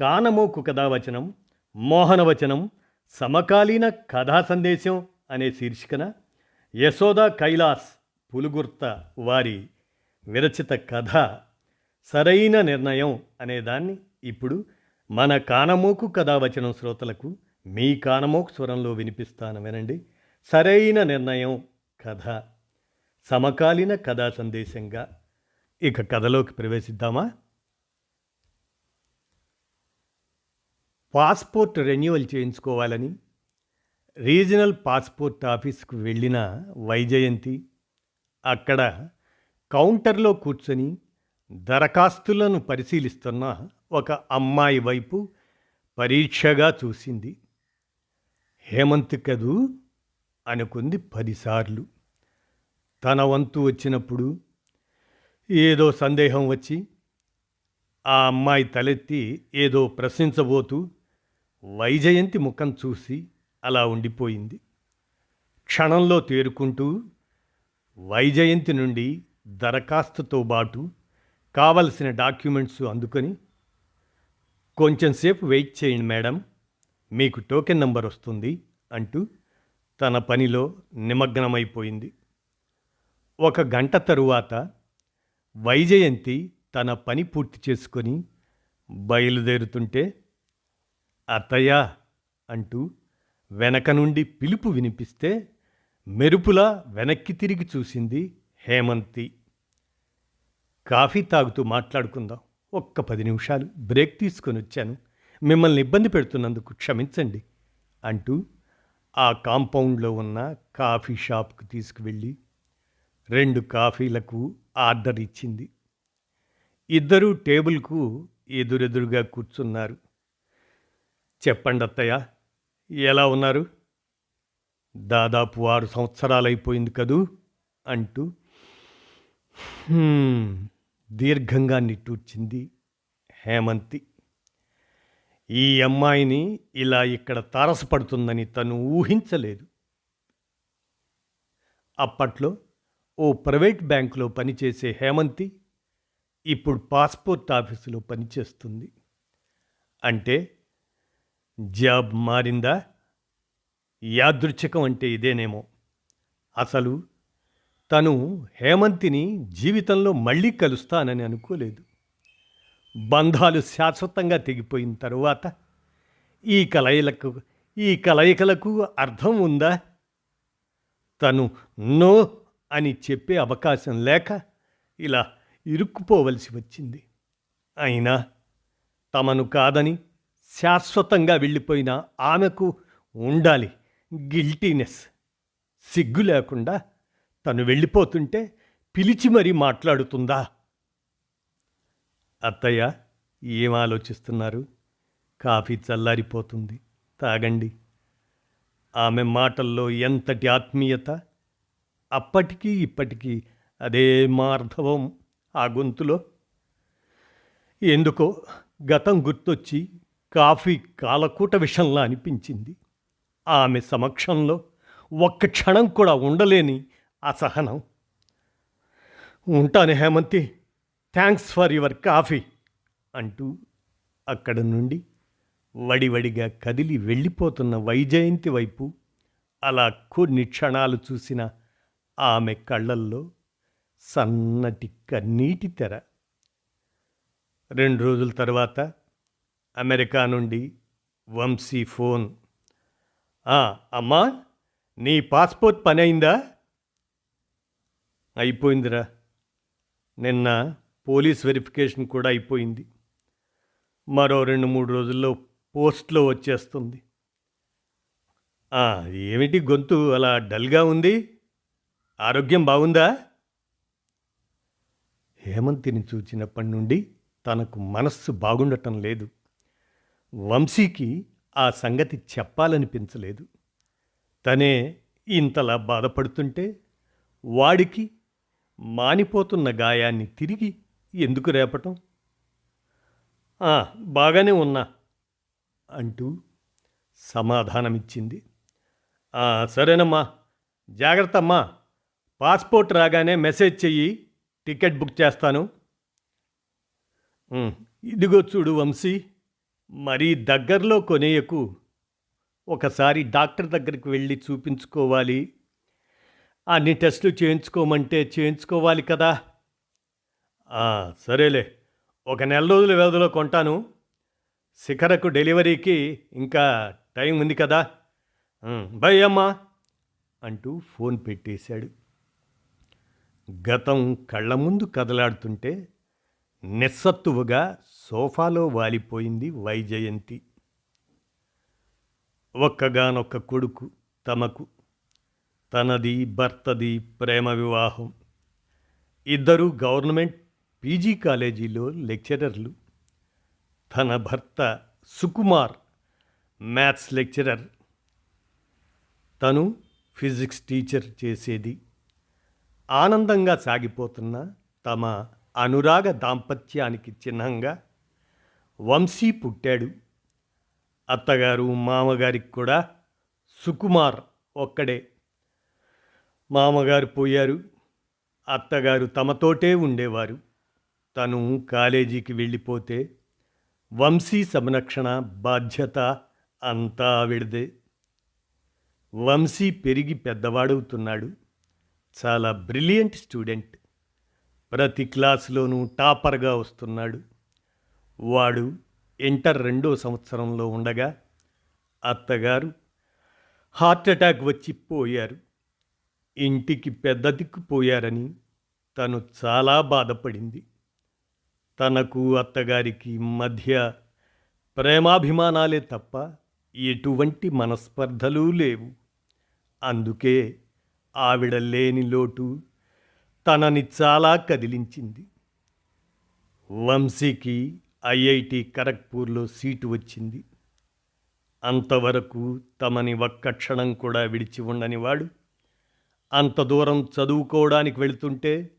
కానమోకు కథావచనం మోహనవచనం సమకాలీన కథా సందేశం అనే శీర్షికన యశోద కైలాస్ పులుగుర్త వారి విరచిత కథ సరైన నిర్ణయం అనేదాన్ని ఇప్పుడు మన కానమోకు కథావచనం శ్రోతలకు మీ కానమోకు స్వరంలో వినిపిస్తాను వినండి. సరైన నిర్ణయం కథ. సమకాలీన కథా సందేశంగా ఇక కథలోకి ప్రవేశిద్దామా? పాస్పోర్ట్ రెన్యువల్ చేయించుకోవాలని రీజనల్ పాస్పోర్ట్ ఆఫీస్కు వెళ్ళిన వైజయంతి అక్కడ కౌంటర్లో కూర్చొని దరఖాస్తులను పరిశీలిస్తున్న ఒక అమ్మాయి వైపు పరీక్షగా చూసింది. హేమంత్ కదూ? అనుకుంది పదిసార్లు. తన వంతు వచ్చినప్పుడు ఏదో సందేహం వచ్చి ఆ అమ్మాయి తలెత్తి ఏదో ప్రశ్నించబోతూ వైజయంతి ముఖం చూసి అలా ఉండిపోయింది. క్షణంలో తేరుకుంటూ వైజయంతి నుండి దరఖాస్తుతో బాటు కావలసిన డాక్యుమెంట్స్ అందుకొని కొంచెంసేపు వెయిట్ చేయండి మేడం మీకు టోకెన్ నంబర్ వస్తుంది అంటూ తన పనిలో నిమగ్నమైపోయింది. ఒక గంట తరువాత వైజయంతి తన పని పూర్తి చేసుకొని బయలుదేరుతుంటే అత్తయ్య అంటూ వెనక నుండి పిలుపు వినిపిస్తే మెరుపులా వెనక్కి తిరిగి చూసింది హేమంతి. కాఫీ తాగుతూ మాట్లాడుకుందాం. ఒక్క పది నిమిషాలు బ్రేక్ తీసుకొని వచ్చాను. మిమ్మల్ని ఇబ్బంది పెడుతున్నందుకు క్షమించండి అంటూ ఆ కాంపౌండ్లో ఉన్న కాఫీ షాప్కు తీసుకువెళ్ళి రెండు కాఫీలకు ఆర్డర్ ఇచ్చింది. ఇద్దరూ టేబుల్కు ఎదురెదురుగా కూర్చున్నారు. చెప్పండి అత్తయ్య ఎలా ఉన్నారు? దాదాపు ఆరు సంవత్సరాలైపోయింది కదూ? అంటూ దీర్ఘంగా నిట్టూర్చింది హేమంతి. ఈ అమ్మాయిని ఇలా ఇక్కడ తారసపడుతుందని తను ఊహించలేదు. అప్పట్లో ఓ ప్రైవేట్ బ్యాంకులో పనిచేసే హేమంతి ఇప్పుడు పాస్పోర్ట్ ఆఫీసులో పనిచేస్తుంది. అంటే జాబ్ మారిందా? యాదృచ్ఛికం అంటే ఇదేనేమో. అసలు తను హేమంతిని జీవితంలో మళ్ళీ కలుస్తానని అనుకోలేదు. బంధాలు శాశ్వతంగా తెగిపోయిన తరువాత ఈ కలయిలకు ఈ కలయికలకు అర్థం ఉందా? తను నో అని చెప్పే అవకాశం లేక ఇలా ఇరుక్కుపోవలసి వచ్చింది. అయినా తమను కాదని శాశ్వతంగా వెళ్ళిపోయిన ఆమెకు ఉండాలి గిల్టీనెస్. సిగ్గు లేకుండా తను వెళ్ళిపోతుంటే పిలిచి మరీ మాట్లాడుతుందా? అత్తయ్య ఏం ఆలోచిస్తున్నారు? కాఫీ చల్లారిపోతుంది. తాగండి. ఆమె మాటల్లో ఎంతటి ఆత్మీయత? అప్పటికీ ఇప్పటికీ అదే మార్ధవం ఆ గొంతులో. ఎందుకో గతం గుర్తొచ్చి కాఫీ కాలకూట విషంలా అనిపించింది. ఆమె సమక్షంలో ఒక్క క్షణం కూడా ఉండలేని అసహనం. ఉంటాను Hemanthi thanks for your coffee అంటూ అక్కడ నుండి వడివడిగా కదిలి వెళ్ళిపోతున్న వైజయంతి వైపు అలా కొన్ని క్షణాలు చూసిన ఆమె కళ్ళల్లో సన్నటి కన్నీటి తెర. రెండు రోజుల తర్వాత అమెరికా నుండి వంశీ ఫోన్. అమ్మా నీ పాస్పోర్ట్ పని అయిందా అయిపోయిందిరా. నిన్న పోలీస్ వెరిఫికేషన్ కూడా అయిపోయింది. మరో రెండు మూడు రోజుల్లో పోస్ట్లో వచ్చేస్తుంది. ఏమిటి గొంతు అలా డల్గా ఉంది? ఆరోగ్యం బాగుందా? హేమంతిని చూచినప్పటి నుండి తనకు మనస్సు బాగుండటం లేదు. వంశీకి ఆ సంగతి చెప్పాలనిపించలేదు. తనే ఇంతలా బాధపడుతుంటే వాడికి మానిపోతున్న గాయాన్ని తిరిగి ఎందుకు రేపటం? బాగానే ఉన్నా అంటూ సమాధానమిచ్చింది. సరేనమ్మా జాగ్రత్త అమ్మా పాస్పోర్ట్ రాగానే మెసేజ్ చెయ్యి టికెట్ బుక్ చేస్తాను. ఇదిగో చూడు వంశీ మరీ దగ్గరలో కొనేయకు. ఒకసారి డాక్టర్ దగ్గరికి వెళ్ళి చూపించుకోవాలి. అన్ని టెస్టులు చేయించుకోమంటే చేయించుకోవాలి కదా. సరేలే. ఒక నెల రోజుల వ్యవధిలో కొంటాను. శిఖరకు డెలివరీకి ఇంకా టైం ఉంది కదా. బై అమ్మా అంటూ ఫోన్ పెట్టేశాడు. గతం కళ్ళ ముందు కదలాడుతుంటే నిస్సత్తువుగా సోఫాలో వాలిపోయింది వైజయంతి. ఒక్కగానొక్క కొడుకు తమకు తనది భర్తది ప్రేమ వివాహం. ఇద్దరు గవర్నమెంట్ పీజీ కాలేజీలో లెక్చరర్లు. తన భర్త సుకుమార్ మ్యాథ్స్ లెక్చరర్. తను ఫిజిక్స్ టీచర్ చేసేది. ఆనందంగా సాగిపోతున్న తమ అనురాగ దాంపత్యానికి చిహ్నంగా వంశీ పుట్టాడు. అత్తగారు మామగారికి కూడా సుకుమార్ ఒక్కడే. మామగారు పోయారు. అత్తగారు తమతోటే ఉండేవారు. తను కాలేజీకి వెళ్ళిపోతే వంశీ సంరక్షణ బాధ్యత అంతా ఆవిడదే. వంశీ పెరిగి పెద్దవాడవుతున్నాడు. చాలా బ్రిలియంట్ స్టూడెంట్. ప్రతి క్లాసులోనూ టాపర్గా వస్తున్నాడు. వాడు ఇంటర్ రెండో సంవత్సరంలో ఉండగా అత్తగారు హార్ట్ అటాక్ వచ్చి పోయారు. ఇంటికి పెద్ద దిక్కుపోయారని తను చాలా బాధపడింది. తనకు అత్తగారికి మధ్య ప్రేమాభిమానాలే తప్ప ఎటువంటి మనస్పర్ధలు లేవు. అందుకే ఆవిడ లేని లోటు తనని చాలా కదిలించింది. వంశీకి ఐఐటి ఖరగ్పూర్లో సీటు వచ్చింది. అంతవరకు తమని ఒక్క క్షణం కూడా విడిచి ఉండని వాడు అంత దూరం చదువుకోవడానికి వెళుతుంటే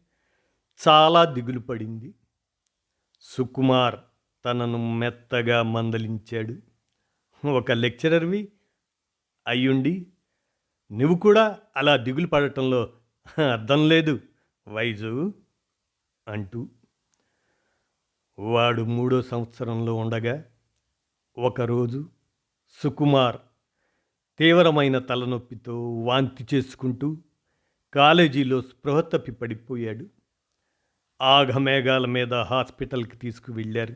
చాలా దిగులు పడింది. సుకుమార్ తనను మెత్తగా మందలించాడు. ఒక లెక్చరర్వి అయ్యుండి నువ్వు కూడా అలా దిగులు పడటంలో అర్థం లేదు. వైజు అంటూ వాడు మూడో సంవత్సరంలో ఉండగా ఒకరోజు సుకుమార్ తీవ్రమైన తలనొప్పితో వాంతి చేసుకుంటూ కాలేజీలో స్పృహ తప్పి పడిపోయాడు. ఆఘమేఘాల మీద హాస్పిటల్కి తీసుకువెళ్ళారు.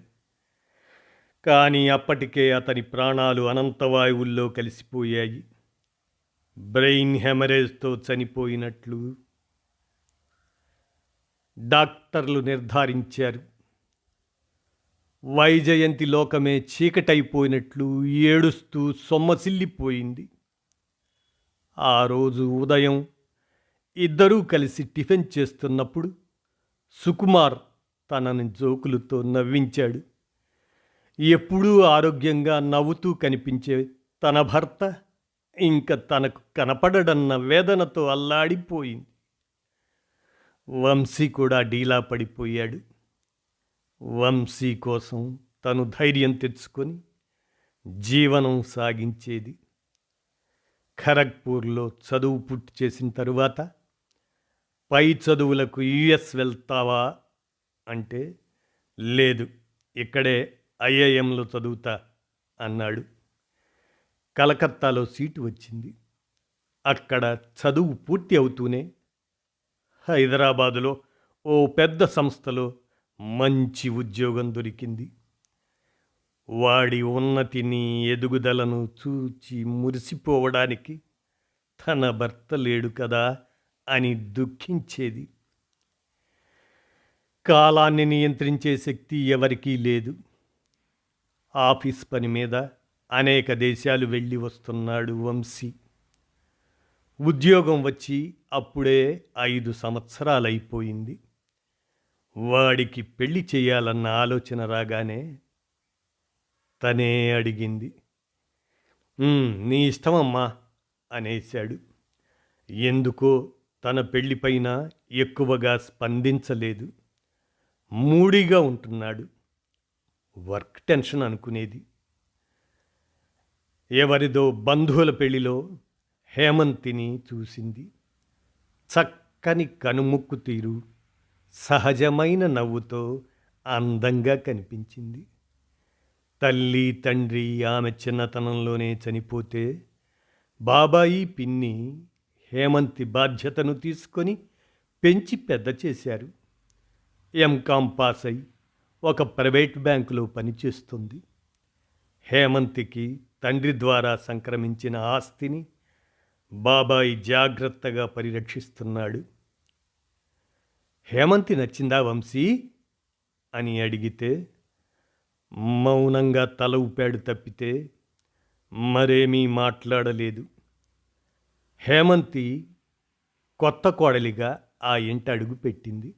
కానీ అప్పటికే అతని ప్రాణాలు అనంతవాయువుల్లో కలిసిపోయాయి. బ్రెయిన్ హెమరేజ్తో చనిపోయినట్లు డాక్టర్లు నిర్ధారించారు. వైజయంతి లోకమే చీకటైపోయినట్లు ఏడుస్తూ సొమ్మసిల్లిపోయింది. ఆ రోజు ఉదయం ఇద్దరూ కలిసి టిఫిన్ చేస్తున్నప్పుడు సుకుమార్ తనని జోకులతో నవ్వించాడు. ఎప్పుడూ ఆరోగ్యంగా నవ్వుతూ కనిపించే తన భర్త ఇంక తనకు కనపడడన్న వేదనతో అల్లాడిపోయింది. వంశీ కూడా డీలా పడిపోయాడు. వంశీ కోసం తను ధైర్యం తెచ్చుకొని జీవనం సాగించేది. ఖరగ్పూర్లో చదువు పూర్తి చేసిన తరువాత పై చదువులకు యుఎస్ వెళ్తావా? అంటే లేదు ఇక్కడే ఐఐఎంలో చదువుతా అన్నాడు. కలకత్తాలో సీటు వచ్చింది. అక్కడ చదువు పూర్తి అవుతూనే హైదరాబాదులో ఓ పెద్ద సంస్థలో మంచి ఉద్యోగం దొరికింది. వాడి ఉన్నతిని ఎదుగుదలను చూచి మురిసిపోవడానికి తన భర్త లేడు కదా అని దుఃఖించేది. కాలాన్ని నియంత్రించే శక్తి ఎవరికీ లేదు. ఆఫీస్ పని మీద అనేక దేశాలు వెళ్ళి వస్తున్నాడు వంశీ. ఉద్యోగం వచ్చి అప్పుడే ఐదు సంవత్సరాలైపోయింది. వాడికి పెళ్ళి చేయాలన్న ఆలోచన రాగానే తనే అడిగింది. నీ ఇష్టమమ్మా అనేశాడు. ఎందుకో తన పెళ్ళిపైన ఎక్కువగా స్పందించలేదు. మూడిగా ఉంటున్నాడు. వర్క్ టెన్షన్ అనుకునేది. ఎవరిదో బంధువుల పెళ్ళిలో హేమంతిని చూసింది. చక్కని కనుముక్కు తీరు సహజమైన నవ్వుతో అందంగా కనిపించింది. తల్లి తండ్రి ఆమె చిన్నతనంలోనే చనిపోతే బాబాయి పిన్ని హేమంతి బాధ్యతను తీసుకొని పెంచి పెద్ద చేశారు. ఎంకామ్ పాస్ అయి ఒక ప్రైవేట్ బ్యాంకులో పనిచేస్తుంది. హేమంతికి తండ్రి ద్వారా సంక్రమించిన ఆస్తిని బాబాయ్ జాగ్రత్తగా పరిరక్షిస్తున్నాడు. హేమంతి నచ్చిందా వంశీ? అని అడిగితే మౌనంగా తల ఊపాడు తప్పితే మరేమీ మాట్లాడలేదు. హేమంతి కొత్త కోడలిగా ఆ ఇంట అడుగు పెట్టింది.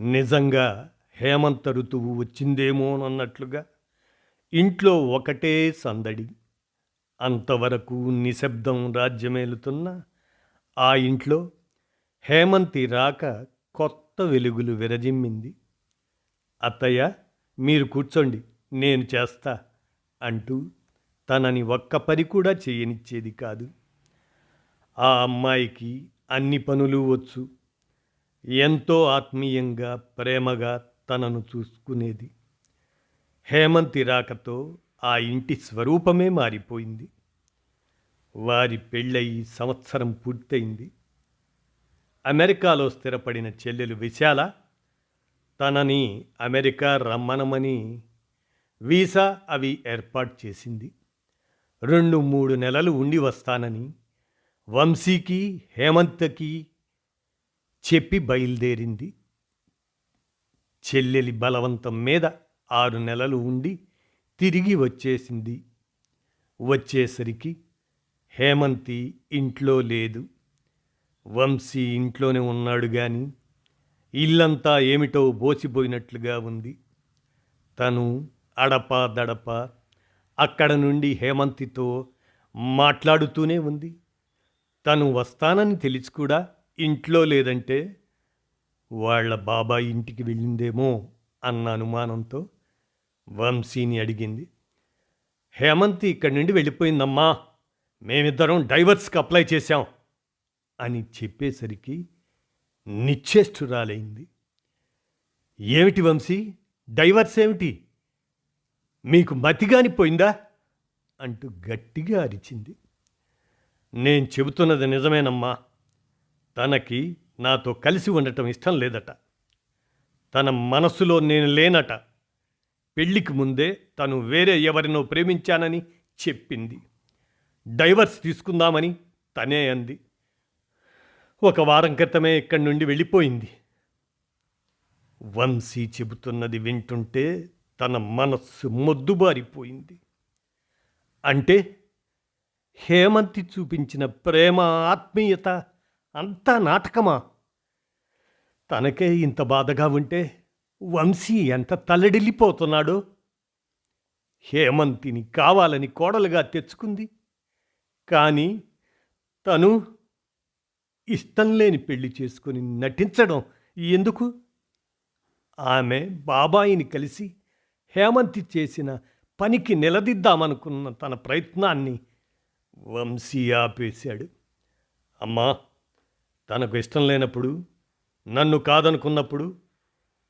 నిజంగా హేమంత ఋతువు వచ్చిందేమోనన్నట్లుగా ఇంట్లో ఒకటే సందడి. అంతవరకు నిశ్శబ్దం రాజ్యమేలుతున్న ఆ ఇంట్లో హేమంతి రాక కొత్త వెలుగులు విరజిమ్మింది. అత్తయ్య మీరు కూర్చోండి నేను చేస్తా అంటూ తనని ఒక్క పని కూడా చేయనిచ్చేది కాదు. ఆ అమ్మాయికి అన్ని పనులు వచ్చు. ఎంతో ఆత్మీయంగా ప్రేమగా తనను చూసుకునేది. హేమంతి రాకతో ఆ ఇంటి స్వరూపమే మారిపోయింది. వారి పెళ్ళయి సంవత్సరం పూర్తయింది. అమెరికాలో స్థిరపడిన చెల్లెలు విశాల తనని అమెరికా రమ్మనమని వీసా అవి ఏర్పాటు చేసింది. రెండు మూడు నెలలు ఉండి వస్తానని వంశీకి హేమంత్కి చెప్పి బయలుదేరింది. చెల్లెలి బలవంతం మీద ఆరు నెలలు ఉండి తిరిగి వచ్చేసింది. వచ్చేసరికి హేమంతి ఇంట్లో లేదు. వంశీ ఇంట్లోనే ఉన్నాడు గాని ఇల్లంతా ఏమిటో బోసిపోయినట్లుగా ఉంది. తను అడప దడప అక్కడ నుండి హేమంతితో మాట్లాడుతూనే ఉంది. తను వస్తానని తెలిసి కూడా ఇంట్లో లేదంటే వాళ్ళ బాబాయ్ ఇంటికి వెళ్ళిందేమో అన్న అనుమానంతో వంశీని అడిగింది. హేమంతి ఇక్కడి నుండి వెళ్ళిపోయిందమ్మా మేమిద్దరం డైవర్స్కి అప్లై చేశాం అని చెప్పేసరికి నిశ్చేష్టురాలైంది. ఏమిటి వంశీ డైవర్స్ ఏమిటి? మీకు మతిగానిపోయిందా అంటూ గట్టిగా అరిచింది. నేను చెబుతున్నది నిజమేనమ్మా తనకి నాతో కలిసి ఉండటం ఇష్టం లేదట. తన మనస్సులో నేను లేనట. పెళ్ళికి ముందే తను వేరే ఎవరినో ప్రేమించానని చెప్పింది. డైవర్స్ తీసుకుందామని తనే అంది. ఒక వారం క్రితమే ఇక్కడి నుండి వెళ్ళిపోయింది. వంశీ చెబుతున్నది వింటుంటే తన మనస్సు మొద్దుబారిపోయింది. అంటే హేమంతి చూపించిన ప్రేమ ఆత్మీయత అంతా నాటకమా? తనకే ఇంత బాధగా ఉంటే వంశీ ఎంత తల్లడిల్లిపోతున్నాడో హేమంతిని కావాలని కోడలుగా తెచ్చుకుంది. కానీ తను ఇష్టం లేని పెళ్ళి చేసుకుని నటించడం ఎందుకు? ఆమె బాబాయిని కలిసి హేమంతి చేసిన పనికి నిలదిద్దామనుకున్న తన ప్రయత్నాన్ని వంశీ ఆపేశాడు. అమ్మా తనకు ఇష్టం లేనప్పుడు నన్ను కాదనుకున్నప్పుడు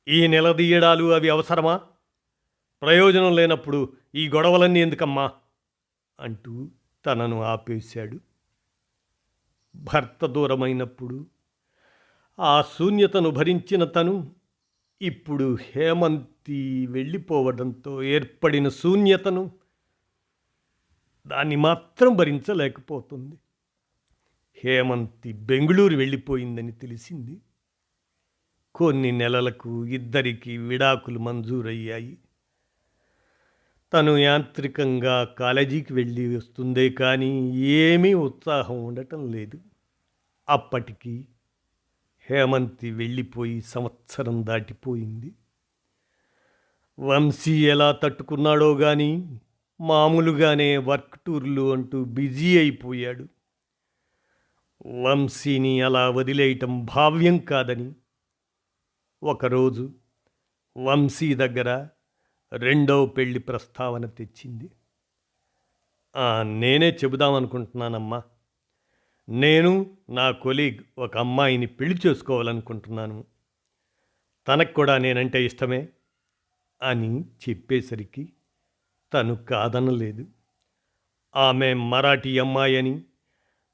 ఈ నిలదీయడాలు అవి అవసరమా? ప్రయోజనం లేనప్పుడు ఈ గొడవలన్నీ ఎందుకమ్మా? అంటూ తనను ఆపేశాడు. భర్త దూరమైనప్పుడు ఆ శూన్యతను భరించిన తను ఇప్పుడు హేమంతి వెళ్ళిపోవడంతో ఏర్పడిన శూన్యతను దాన్ని మాత్రం భరించలేకపోతుంది. హేమంతి బెంగుళూరు వెళ్ళిపోయిందని తెలిసింది. కొన్ని నెలలకు ఇద్దరికి విడాకులు మంజూరయ్యాయి. తను యాంత్రికంగా కాలేజీకి వెళ్ళి వస్తుందే కానీ ఏమీ ఉత్సాహం ఉండటం లేదు. అప్పటికి హేమంతి వెళ్ళిపోయి సంవత్సరం దాటిపోయింది. వంశీ ఎలా తట్టుకున్నాడో కానీ మామూలుగానే వర్క్ టూర్లు అంటూ బిజీ అయిపోయాడు. వంశీని అలా వదిలేయటం భావ్యం కాదని ఒకరోజు వంశీ దగ్గర రెండవ పెళ్ళి ప్రస్తావన తెచ్చింది. నేనే చెబుదామనుకుంటున్నానమ్మా. నేను నా కొలీగ్ ఒక అమ్మాయిని పెళ్ళి చేసుకోవాలనుకుంటున్నాను. తనకు కూడా నేనంటే ఇష్టమే అని చెప్పేసరికి తను కాదనలేదు. ఆమె మరాఠీ అమ్మాయి అని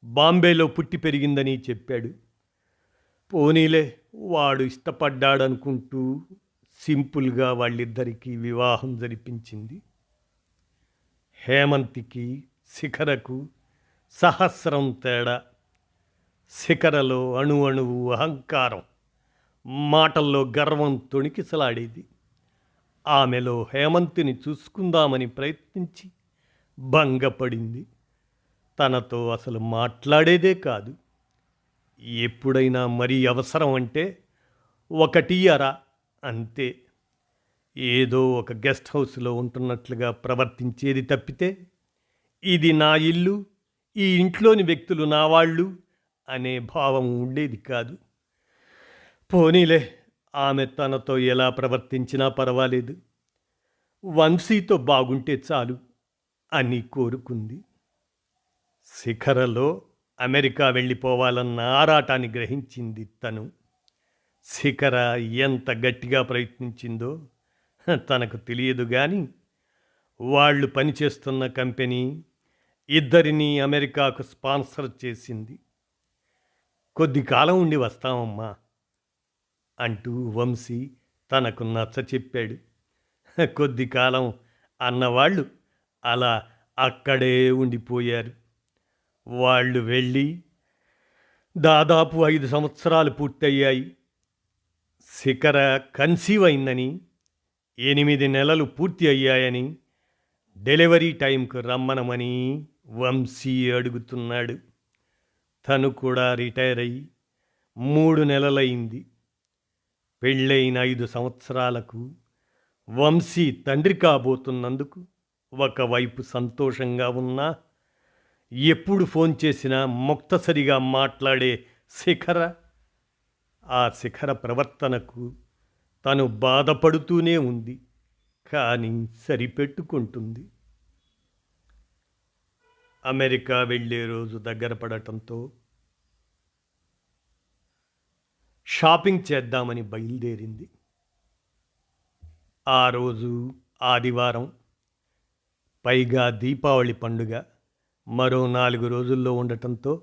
బాంబేలో పుట్టి పెరిగిందని చెప్పాడు. పోనీలే వాడు ఇష్టపడ్డాడనుకుంటూ సింపుల్గా వాళ్ళిద్దరికీ వివాహం జరిపించింది. హేమంతికి శిఖరకు సహస్రం తేడా. శిఖరలో అణు అణువు అహంకారం. మాటల్లో గర్వం తొణికిసలాడేది. ఆమెలో హేమంతిని చూసుకుందామని ప్రయత్నించి భంగపడింది. తనతో అసలు మాట్లాడేదే కాదు. ఎప్పుడైనా మరీ అవసరం అంటే ఒకటి అరా అంతే. ఏదో ఒక గెస్ట్ హౌస్లో ఉంటున్నట్లుగా ప్రవర్తించేది తప్పితే ఇది నా ఇల్లు ఈ ఇంట్లోని వ్యక్తులు నా వాళ్ళు అనే భావం ఉండేది కాదు. పోనీలే ఆమె తనతో ఎలా ప్రవర్తించినా పర్వాలేదు. వంశీతో బాగుంటే చాలు అని కోరుకుంది. శిఖరలో అమెరికా వెళ్ళిపోవాలన్న ఆరాటాన్ని గ్రహించింది తను. శిఖర ఎంత గట్టిగా ప్రయత్నించిందో తనకు తెలియదు కానీ వాళ్ళు పనిచేస్తున్న కంపెనీ ఇద్దరిని అమెరికాకు స్పాన్సర్ చేసింది. కొద్ది కాలం ఉండి వస్తామమ్మా అంటూ వంశీ తనకు నచ్చ చెప్పాడు. కొద్ది కాలం అన్నవాళ్ళు అలా అక్కడే ఉండిపోయారు. వాళ్ళు వెళ్ళి దాదాపు ఐదు సంవత్సరాలు పూర్తయ్యాయి. శిఖర కన్సీవ్ అయిందని ఎనిమిది నెలలు పూర్తి అయ్యాయని డెలివరీ టైంకు రమ్మనమని వంశీ అడుగుతున్నాడు. తను కూడా రిటైర్ అయ్యి మూడు నెలలైంది పెళ్ళైన ఐదు సంవత్సరాలకు వంశీ తండ్రి కాబోతున్నందుకు ఒకవైపు సంతోషంగా ఉన్నా ఎప్పుడు ఫోన్ చేసినా ముక్తసరిగా మాట్లాడే శిఖర. ఆ శిఖర ప్రవర్తనకు తను బాధపడుతూనే ఉంది కానీ సరిపెట్టుకుంటుంది. అమెరికా వెళ్ళే రోజు దగ్గర పడటంతో షాపింగ్ చేద్దామని బయలుదేరింది. ఆ రోజు ఆదివారం పైగా దీపావళి పండుగ. మరో నాలుగు రోజుల్లో ఉండటంతో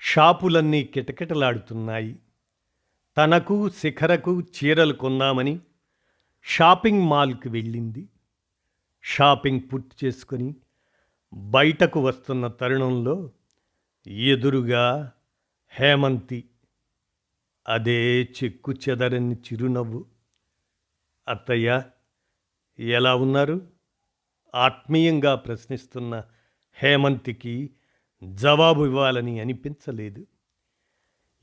షాపులన్నీ కిటకిటలాడుతున్నాయి. తనకు శిఖరకు చీరలు కొన్నామని షాపింగ్ మాల్కి వెళ్ళింది. షాపింగ్ పూర్తి చేసుకొని బయటకు వస్తున్న తరుణంలో ఎదురుగా హేమంతి అదే చెక్కు చెదరని చిరునవ్వు. అత్తయ్య ఎలా ఉన్నారు? ఆత్మీయంగా ప్రశ్నిస్తున్న హేమంతికి జవాబు ఇవ్వాలని అనిపించలేదు.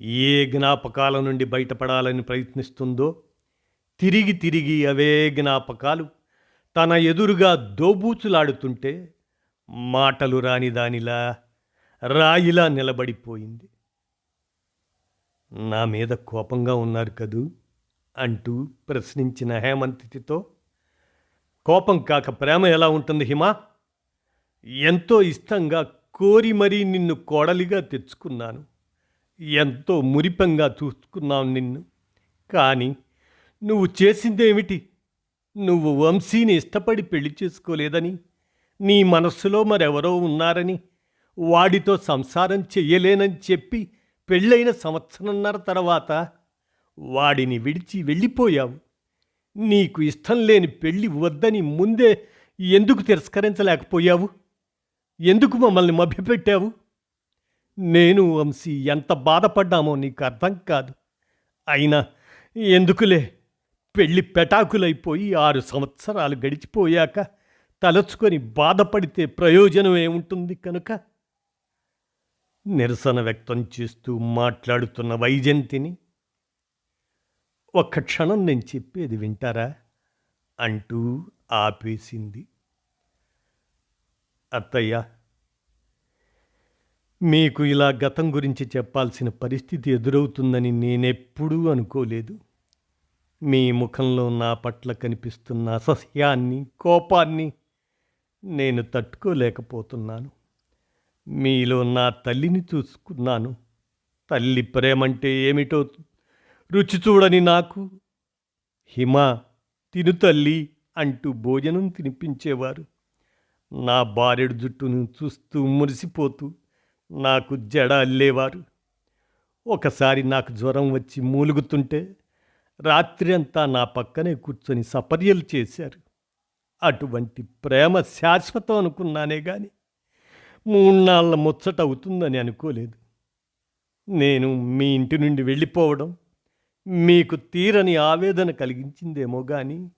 ఏ జ్ఞాపకాల నుండి బయటపడాలని ప్రయత్నిస్తుందో తిరిగి తిరిగి అవే జ్ఞాపకాలు తన ఎదురుగా దోబూచులాడుతుంటే మాటలు రాని దానిలా రాయిలా నిలబడిపోయింది. నా మీద కోపంగా ఉన్నారు కదూ? అంటూ ప్రశ్నించిన హేమంతితో కోపం కాక ప్రేమ ఎలా ఉంటుంది హిమా? ఎంతో ఇష్టంగా కోరి మరీ నిన్ను కోడలిగా తెచ్చుకున్నాను. ఎంతో మురిపంగా చూసుకున్నాను నిన్ను. కానీ నువ్వు చేసిందేమిటి? నువ్వు వంశీని ఇష్టపడి పెళ్ళి చేసుకోలేదని నీ మనస్సులో మరెవరో ఉన్నారని వాడితో సంసారం చెయ్యలేనని చెప్పి పెళ్ళైన సంవత్సరంన్నర తర్వాత వాడిని విడిచి వెళ్ళిపోయావు. నీకు ఇష్టం లేని పెళ్ళి వద్దని ముందే ఎందుకు తిరస్కరించలేకపోయావు? ఎందుకు మమ్మల్ని మభ్యపెట్టావు? నేను వంశీ ఎంత బాధపడ్డామో నీకు అర్థం కాదు. అయినా ఎందుకులే? పెళ్ళి పెటాకులైపోయి ఆరు సంవత్సరాలు గడిచిపోయాక తలచుకొని బాధపడితే ప్రయోజనం ఏముంటుంది కనుక? నిరసన వ్యక్తం చేస్తూ మాట్లాడుతున్న వైజంతిని ఒక్క క్షణం నేను చెప్పేది వింటారా? అంటూ ఆపేసింది. అత్తయ్య. మీకు ఇలా గతం గురించి చెప్పాల్సిన పరిస్థితి ఎదురవుతుందని నేనెప్పుడూ అనుకోలేదు. మీ ముఖంలో నా పట్ల కనిపిస్తున్న అసహ్యాన్ని కోపాన్ని నేను తట్టుకోలేకపోతున్నాను. మీలో నా తల్లిని చూసుకున్నాను. తల్లి ప్రేమంటే ఏమిటో రుచి చూడని నాకు హిమ తిను తల్లి అంటూ భోజనం తినిపించేవారు. నా బారెడు జుట్టును చూస్తూ మురిసిపోతూ నాకు జడ అల్లేవారు. ఒకసారి నాకు జ్వరం వచ్చి మూలుగుతుంటే రాత్రి అంతా నా పక్కనే కూర్చొని సపర్యలు చేశారు. అటువంటి ప్రేమ శాశ్వతం అనుకున్నానే గాని మూన్నాళ్ళ ముచ్చట అవుతుందని అనుకోలేదు. నేను మీ ఇంటి నుండి వెళ్ళిపోవడం మీకు తీరని ఆవేదన కలిగించిందేమో కానీ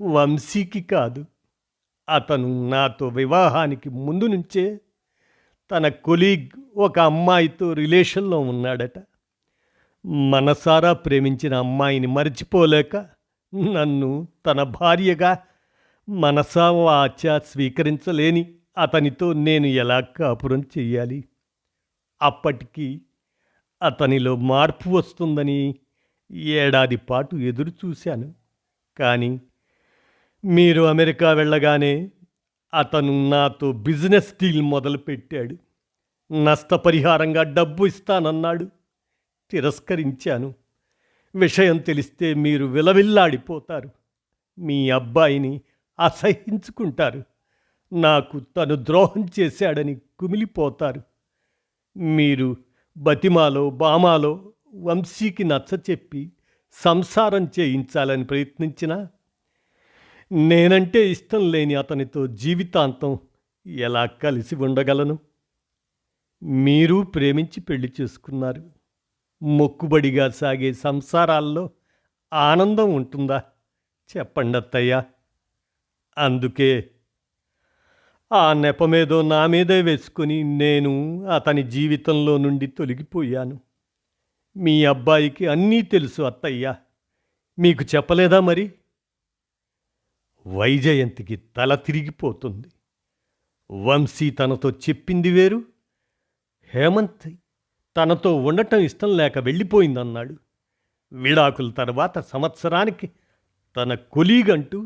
వంశీకి కాదు. అతను నాతో వివాహానికి ముందు నుంచే తన కొలీగ్ ఒక అమ్మాయితో రిలేషన్లో ఉన్నాడట. మనసారా ప్రేమించిన అమ్మాయిని మర్చిపోలేక నన్ను తన భార్యగా మనసా వాచ స్వీకరించలేని అతనితో నేను ఎలా కాపురం చెయ్యాలి అప్పటికి అతనిలో మార్పు వస్తుందని ఏడాది పాటు ఎదురు చూశాను కానీ మీరు అమెరికా వెళ్ళగానే అతను నాతో బిజినెస్ డీల్ మొదలుపెట్టాడు. నష్టపరిహారంగా డబ్బు ఇస్తానన్నాడు. తిరస్కరించాను. విషయం తెలిస్తే మీరు విలవిల్లాడిపోతారు. మీ అబ్బాయిని అసహించుకుంటారు. నాకు తను ద్రోహం చేశాడని కుమిలిపోతారు. మీరు బతిమాలో బామాలో వంశీకి నచ్చచెప్పి సంసారం చేయించాలని ప్రయత్నించినా నేనంటే ఇష్టం లేని అతనితో జీవితాంతం ఎలా కలిసి ఉండగలను? మీరు ప్రేమించి పెళ్ళి చేసుకున్నారు. మొక్కుబడిగా సాగే సంసారాల్లో ఆనందం ఉంటుందా? చెప్పండి అత్తయ్యా. అందుకే ఆ నెపమేదో నా మీదే వేసుకొని నేను అతని జీవితంలో నుండి తొలగిపోయాను. మీ అబ్బాయికి అన్నీ తెలుసు అత్తయ్యా. మీకు చెప్పలేదా మరి? వైజయంతికి తల తిరిగిపోతుంది. వంశీ తనతో చెప్పింది వేరు. హేమంత్ తనతో ఉండటం ఇష్టం లేక వెళ్ళిపోయిందన్నాడు. విడాకుల తర్వాత సంవత్సరానికి తన కొలీగంటూ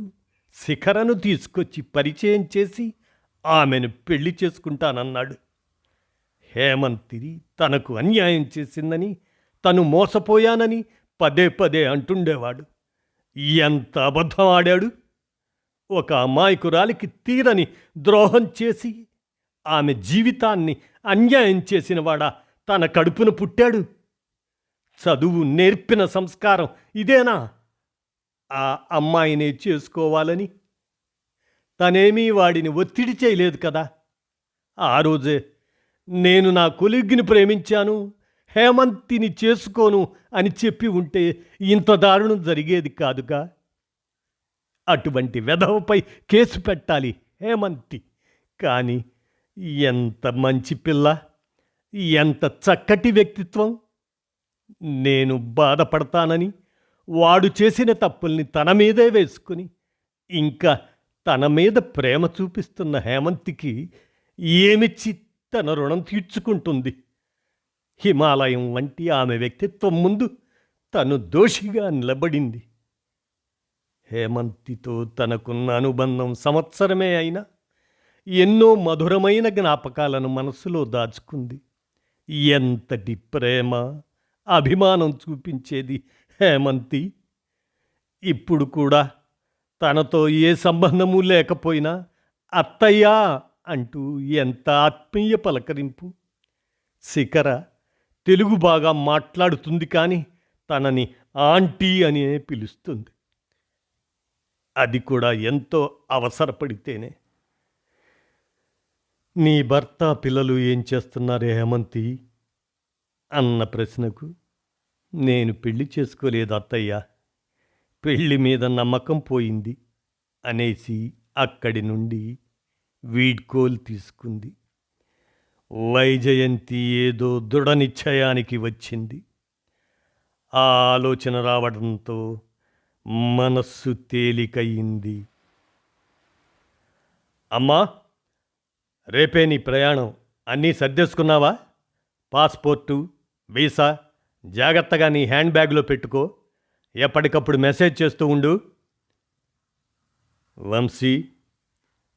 శిఖరను తీసుకొచ్చి పరిచయం చేసి ఆమెను పెళ్ళి చేసుకుంటానన్నాడు. హేమంతిరి తనకు అన్యాయం చేసిందని తను మోసపోయానని పదే పదే అంటుండేవాడు. ఎంత అబద్ధం ఆడాడు! ఒక అమాయకురాలికి తీరని ద్రోహం చేసి ఆమె జీవితాన్ని అన్యాయం చేసినవాడా తన కడుపున పుట్టాడు. చదువు నేర్పిన సంస్కారం ఇదేనా? ఆ అమ్మాయినే చేసుకోవాలని. తనేమీ వాడిని ఒత్తిడి చేయలేదు కదా. ఆ రోజే నేను నా కొలిగ్గిని ప్రేమించాను హేమంతిని చేసుకోను అని చెప్పి ఉంటే ఇంత దారుణం జరిగేది కాదుగా? అటువంటి వెధవపై కేసు పెట్టాలి హేమంతి. కానీ ఎంత మంచి పిల్ల ఎంత చక్కటి వ్యక్తిత్వం. నేను బాధపడతానని వాడు చేసిన తప్పుల్ని తన మీదే వేసుకుని ఇంకా తన మీద ప్రేమ చూపిస్తున్న హేమంతికి ఏమిచ్చి తన రుణం తీర్చుకుంటుంది. హిమాలయం వంటి ఆమె వ్యక్తిత్వం ముందు తను దోషిగా నిలబడింది. హేమంతితో తనకున్న అనుబంధం సంవత్సరమే అయినా ఎన్నో మధురమైన జ్ఞాపకాలను మనసులో దాచుకుంది. ఎంతటి ప్రేమ అభిమానం చూపించేది హేమంతి. ఇప్పుడు కూడా తనతో ఏ సంబంధము లేకపోయినా అత్తయ్యా అంటూ ఎంత ఆత్మీయ పలకరింపు. శిఖర తెలుగు బాగా మాట్లాడుతుంది కానీ తనని ఆంటీ అనే పిలుస్తుంది. అది కూడా ఎంతో అవసరపడితేనే. నీ భర్త పిల్లలు ఏం చేస్తున్నారే హేమంతి? అన్న ప్రశ్నకు నేను పెళ్ళి చేసుకోలేదు అత్తయ్య. పెళ్ళి మీద నమ్మకం పోయింది అనేసి అక్కడి నుండి వీడ్కోలు తీసుకుంది. వైజయంతి ఏదో దృఢ నిశ్చయానికి వచ్చింది. ఆ ఆలోచన రావడంతో మనస్సు తేలికయింది అమ్మా రేపే నీ ప్రయాణం. అన్నీ సర్దేసుకున్నావా? పాస్పోర్టు వీసా జాగ్రత్తగా నీ హ్యాండ్ బ్యాగ్లో పెట్టుకో. ఎప్పటికప్పుడు మెసేజ్ చేస్తూ ఉండు. వంశీ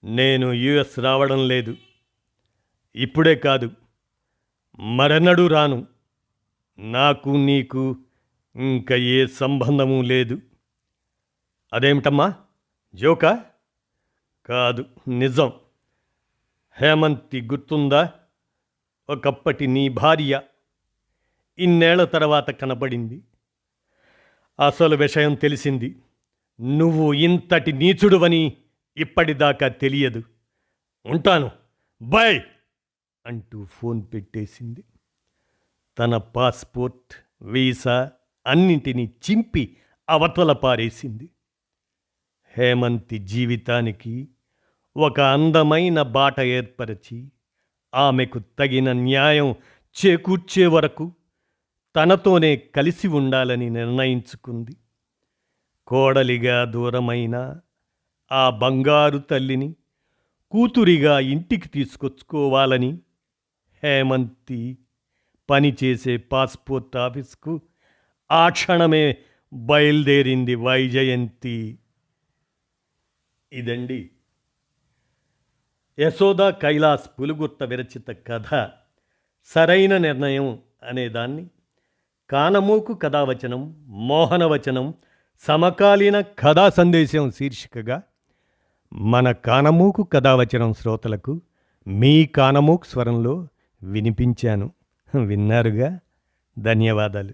నేను యుఎస్ రావడం లేదు. ఇప్పుడే కాదు. మరెన్నడూ రాను. నాకు నీకు ఇంకా ఏ సంబంధము లేదు. అదేమిటమ్మా? జోకా? కాదు నిజం. హేమంతి గుర్తుందా? ఒకప్పటి నీ భార్య ఇన్నేళ్ళ తర్వాత కనబడింది. అసలు విషయం తెలిసింది నువ్వు ఇంతటి నీచుడువని ఇప్పటిదాకా తెలియదు. ఉంటాను బాయ్ అంటూ ఫోన్ పెట్టేసింది. తన పాస్పోర్ట్ వీసా అన్నింటినీ చింపి అవతల పారేసింది. హేమంతి జీవితానికి ఒక అందమైన బాట ఏర్పరచి ఆమెకు తగిన న్యాయం చేకూర్చే వరకు తనతోనే కలిసి ఉండాలని నిర్ణయించుకుంది. కోడలిగా దూరమైన ఆ బంగారు తల్లిని కూతురిగా ఇంటికి తీసుకొచ్చుకోవాలని హేమంతి పనిచేసే పాస్పోర్ట్ ఆఫీస్కు ఆ క్షణమే బయలుదేరింది వైజయంతి. ఇదండి. యశోద కైలాస్ పులుగుర్త విరచిత కథ సరైన నిర్ణయం అనేదాన్ని. కానమూకు కథావచనం మోహనవచనం సమకాలీన కథా సందేశం శీర్షికగా మన కానమూకు కథావచనం శ్రోతలకు మీ కానమూకు స్వరంలో వినిపించాను. విన్నారుగా? ధన్యవాదాలు.